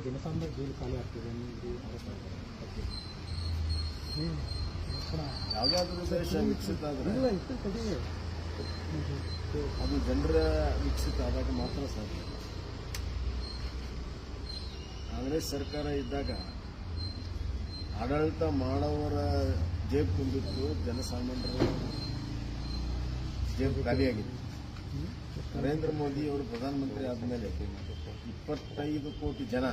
ಆದರೆ ಜನಸಾಮಾನ್ಯ ಜೈಲು ಖಾಲಿ ಆಗ್ತಿದೆ ಅನ್ನೋದು ಆರೋಪ ಇದೆ. ಅದಕ್ಕೆ. ಯಾವುದಾದ್ರೂ ದೇಶ ವಿಕಸಿತ ಆದರೆ? ಇಲ್ಲ ಇಷ್ಟು ಕಡಿಮೆ ಅದು ಜನರ ವಿಕಸಿತ ಆದಾಗ ಮಾತ್ರ ಸಾಧ್ಯ. ಕಾಂಗ್ರೆಸ್ ಸರ್ಕಾರ ಇದ್ದಾಗ ಆಡಳಿತ ಮಾಡೋವರ ಜೇಬು ತುಂಬಿತ್ತು ಜನಸಾಮಾನ್ಯರ ಜೇಬು ಖಾಲಿಯಾಗಿದೆ. ನರೇಂದ್ರ ಮೋದಿ ಅವರು ಪ್ರಧಾನಮಂತ್ರಿ ಆದಮೇಲೆ ಇಪ್ಪತ್ತೈದು ಕೋಟಿ ಜನ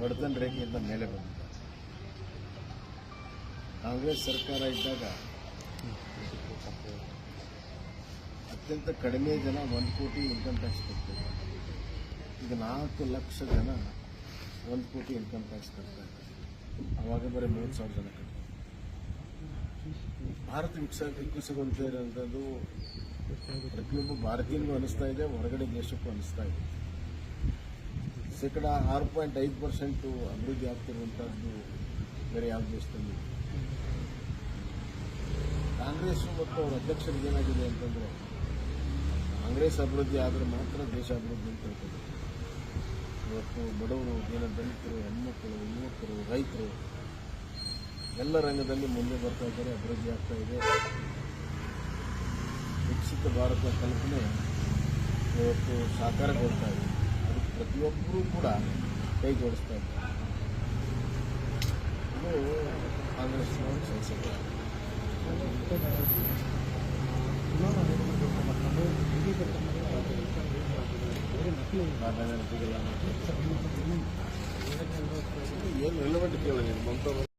ಬಡತನ ರೇಖೆಯಿಂದ ಮೇಲೆ ಬಂದಿದ್ದಾರೆ. ಕಾಂಗ್ರೆಸ್ ಸರ್ಕಾರ ಇದ್ದಾಗ ಅತ್ಯಂತ ಕಡಿಮೆ ಜನ ಒಂದು ಕೋಟಿ ಇನ್ಕಮ್ ಟ್ಯಾಕ್ಸ್ ಕೊಡ್ತಾರೆ. ಈಗ ನಾಲ್ಕು ಲಕ್ಷ ಜನ ಒಂದು ಕೋಟಿ ಇನ್ಕಮ್ ಟ್ಯಾಕ್ಸ್ ಕಟ್ತಾರೆ ಅವಾಗ ಬರೀ ಮೂರು ಸಾವಿರ ಜನ ಕಟ್ತಾರೆ. ಭಾರತ ವಿಕಸ ವಿಕಸಗೊಂತ ಇರೋಂಥದ್ದು ಪ್ರತಿಯೊಬ್ಬ ಭಾರತೀಯನಿಗೂ ಅನಿಸ್ತಾ ಇದೆ, ಹೊರಗಡೆ ದೇಶಕ್ಕೂ ಅನಿಸ್ತಾ ಇದೆ ಶೇಕಡ ಆರು ಪಾಯಿಂಟ್ ಐದು ಪರ್ಸೆಂಟು ಅಭಿವೃದ್ಧಿ ಆಗ್ತಿರುವಂಥದ್ದು ಬೇರೆ ಯಾವ ದೇಶದಲ್ಲಿ. ಕಾಂಗ್ರೆಸ್ ಮತ್ತು ಅವರ ಅಧ್ಯಕ್ಷರಿಗೆ ಏನಾಗಿದೆ ಅಂತಂದ್ರೆ, ಕಾಂಗ್ರೆಸ್ ಅಭಿವೃದ್ಧಿ ಆದರೆ ಮಾತ್ರ ದೇಶ ಅಭಿವೃದ್ಧಿ ಅಂತ ಹೇಳ್ತಾರೆ ಇವತ್ತು ಬಡವರು ದೀನ ದಲಿತರು ಹೆಣ್ಮಕ್ಕಳು ಯುವಕರು, ರೈತರು ಎಲ್ಲ ರಂಗದಲ್ಲಿ ಮುಂದೆ ಬರ್ತಾ ಇದ್ದಾರೆ ಅಭಿವೃದ್ಧಿ ಆಗ್ತಾ ಇದೆ. ವಿಕಸಿತ ಭಾರತ ಕಲ್ಪನೆ ಇವತ್ತು ಸಾಕಾರಗೊಳ್ತಾ ಇದೆ. ಅದಕ್ಕೆ ಪ್ರತಿಯೊಬ್ಬರೂ ಕೂಡ ಕೈ ಜೋಡಿಸ್ತಾ ಇದ್ದಾರೆ. ಇದು ಕಾಂಗ್ರೆಸ್ನವರು ಸಂಸದರು ಏನು ರಿಲೆವೆಂಟ್ ಕೇಳಿ ಮಮತಾ